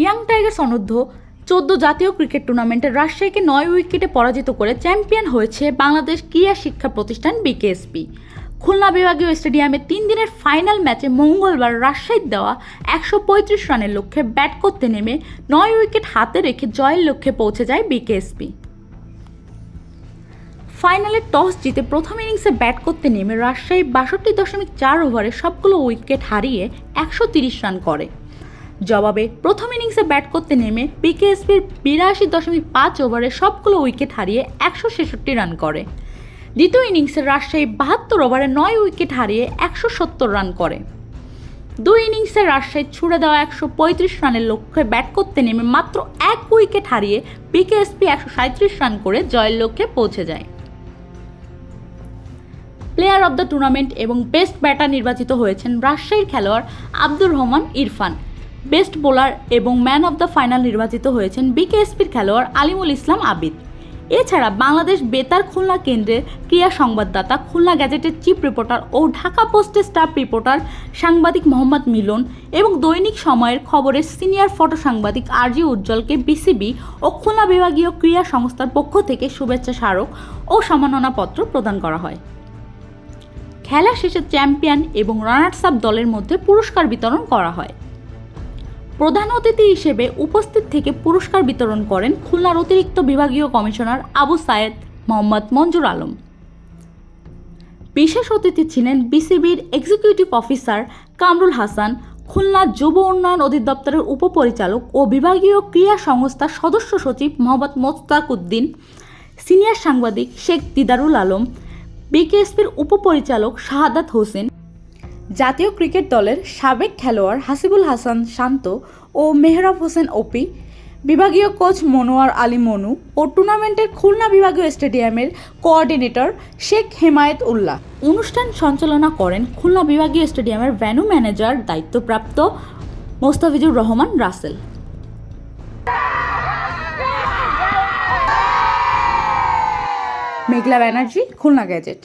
Young Tigers অনূর্ধ্ব চোদ্দ জাতীয় ক্রিকেট টুর্নামেন্টে রাজশাহীকে নয় উইকেটে পরাজিত করে চ্যাম্পিয়ন হয়েছে বাংলাদেশ ক্রীড়া শিক্ষা প্রতিষ্ঠান বিকেএসপি। খুলনা বিভাগীয় স্টেডিয়ামে তিন দিনের ফাইনাল ম্যাচে মঙ্গলবার রাজশাহীর দেওয়া একশো পঁয়ত্রিশ রানের লক্ষ্যে ব্যাট করতে নেমে নয় উইকেট হাতে রেখে জয়ের লক্ষ্যে পৌঁছে যায় বিকেএসপি। ফাইনালে টস জিতে প্রথম ইনিংসে ব্যাট করতে নেমে রাজশাহী বাষট্টি দশমিক চার ওভারে সবগুলো উইকেট হারিয়ে একশো তিরিশ রান করে। জবাবে প্রথম ইনিংসে ব্যাট করতে নেমে পিকেএসপির বিরাশি দশমিক পাঁচ ওভারে সবগুলো উইকেট হারিয়ে একশো ছেষট্টি রান করে। দ্বিতীয় ইনিংসে রাজশাহী বাহাত্তর ওভারে নয় উইকেট হারিয়ে একশো সত্তর রান করে। দুই ইনিংসে রাজশাহী ছুড়ে দেওয়া একশো পঁয়ত্রিশ রানের লক্ষ্যে ব্যাট করতে নেমে মাত্র এক উইকেট হারিয়ে পিকেএসপি একশো সাঁত্রিশ রান করে জয়ের লক্ষ্যে পৌঁছে যায়। প্লেয়ার অব দ্য টুর্নামেন্ট এবং বেস্ট ব্যাটার নির্বাচিত হয়েছেন রাজশাহীর খেলোয়াড় আব্দুর রহমান ইরফান। বেস্ট বোলার এবং ম্যান অব দ্য ফাইনাল নির্বাচিত হয়েছেন বিকেএসপির খেলোয়াড় আলিমুল ইসলাম আবিদ। এছাড়া বাংলাদেশ বেতার খুলনা কেন্দ্রের ক্রীড়া সংবাদদাতা, খুলনা গ্যাজেটের চিফ রিপোর্টার ও ঢাকা পোস্টের স্টাফ রিপোর্টার সাংবাদিক মোহাম্মদ মিলন এবং দৈনিক সময়ের খবরের সিনিয়র ফটো সাংবাদিক আরজি উজ্জ্বলকে বিসিবি ও খুলনা বিভাগীয় ক্রীড়া সংস্থার পক্ষ থেকে শুভেচ্ছা স্মারক ও সম্মাননাপত্র প্রদান করা হয়। খেলা শেষে চ্যাম্পিয়ন এবং রানার্স আপ দলের মধ্যে পুরস্কার বিতরণ করা হয়। প্রধান অতিথি হিসেবে উপস্থিত থেকে পুরস্কার বিতরণ করেন খুলনার অতিরিক্ত বিভাগীয় কমিশনার আবু সায়েদ মোহাম্মদ মঞ্জুর আলম। বিশেষ অতিথি ছিলেন বিসিবির এক্সিকিউটিভ অফিসার কামরুল হাসান, খুলনা যুব উন্নয়ন অধিদপ্তরের উপপরিচালক ও বিভাগীয় ক্রীড়া সংস্থার সদস্য সচিব মোহাম্মদ মোস্তাক উদ্দিন সিনিয়র সাংবাদিক শেখ দিদারুল আলম, বিকেএসপির উপপরিচালক শাহাদাত হোসেন জাতীয় ক্রিকেট দলের সাবেক খেলোয়াড় হাসিবুল হাসান শান্ত ও মেহরাব হোসেন ওপি, বিভাগীয় কোচ মনোয়ার আলী মনু ও টুর্নামেন্টের খুলনা বিভাগীয় স্টেডিয়ামের কোঅর্ডিনেটর শেখ হেমায়েত উল্লাহ। অনুষ্ঠান সঞ্চালনা করেন খুলনা বিভাগীয় স্টেডিয়ামের ভ্যানু ম্যানেজার দায়িত্বপ্রাপ্ত মোস্তাফিজুর রহমান রাসেল। মেঘলা ব্যানার্জি, খুলনা গ্যাজেট।